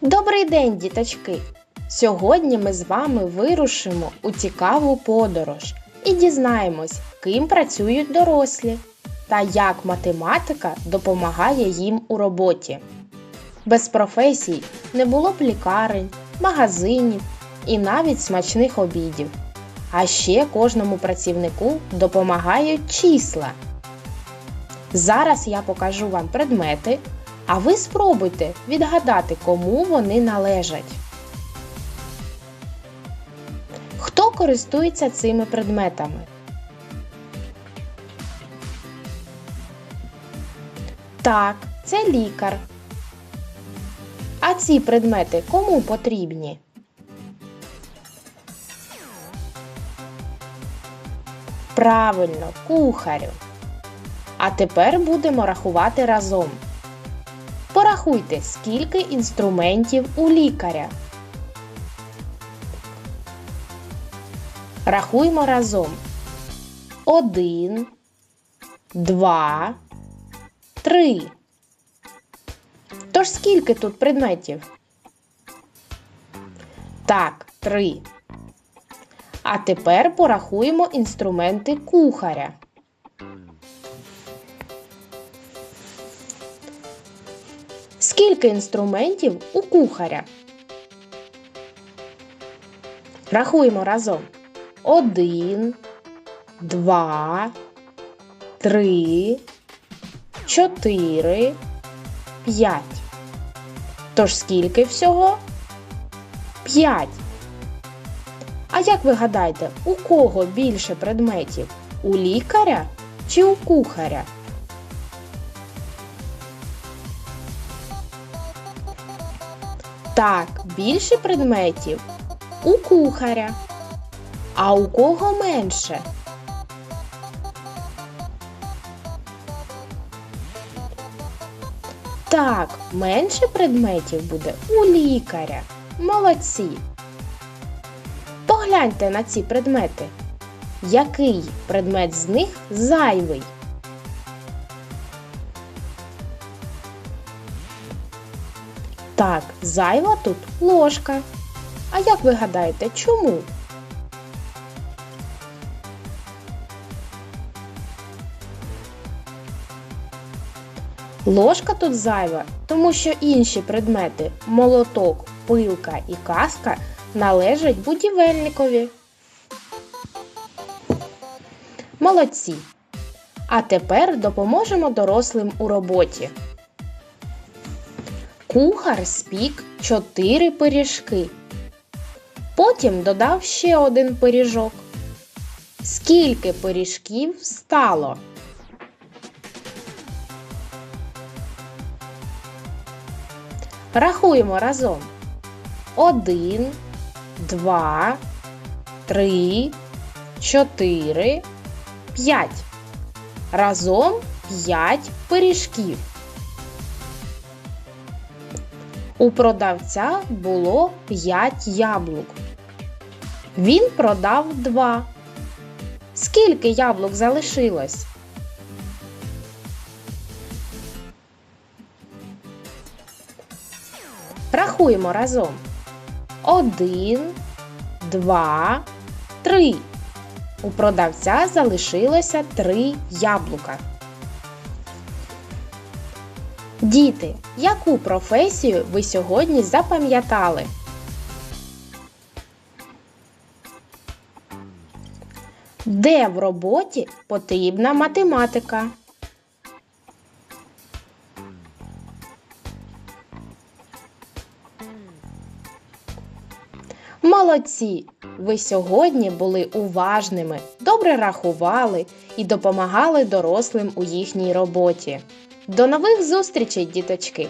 Добрий день, діточки! Сьогодні ми з вами вирушимо у цікаву подорож і дізнаємось, ким працюють дорослі та як математика допомагає їм у роботі. Без професій не було б лікарень, магазинів і навіть смачних обідів. А ще кожному працівнику допомагають числа. Зараз я покажу вам предмети, а ви спробуйте відгадати, кому вони належать. Хто користується цими предметами? Так, це лікар. А ці предмети кому потрібні? Правильно, кухарю. А тепер будемо рахувати разом. Порахуйте, скільки інструментів у лікаря. Рахуємо разом. Один, два, три. Тож скільки тут предметів? Так, три. А тепер порахуємо інструменти кухаря. Скільки інструментів у кухаря? Рахуємо разом. Один, два, три, чотири, п'ять. Тож скільки всього? П'ять. А як ви гадаєте, у кого більше предметів? У лікаря чи у кухаря? Так, більше предметів у кухаря. А у кого менше? Так, менше предметів буде у лікаря. Молодці. Погляньте на ці предмети. Який предмет з них зайвий? Так, зайва тут ложка. А як ви гадаєте, чому? Ложка тут зайва, тому що інші предмети молоток, пилка і каска належать будівельникові. Молодці! А тепер допоможемо дорослим у роботі. Кухар спік 4 пиріжки. Потім додав ще один пиріжок. Скільки пиріжків стало? Рахуємо разом. Один, два, три, чотири, п'ять. Разом п'ять пиріжків. У продавця було 5 яблук. Він продав 2. Скільки яблук залишилось? Рахуємо разом. 1, 2, 3. У продавця залишилося 3 яблука. Діти, яку професію ви сьогодні запам'ятали? Де в роботі потрібна математика? Молодці! Ви сьогодні були уважними, добре рахували і допомагали дорослим у їхній роботі. До нових зустрічей, діточки!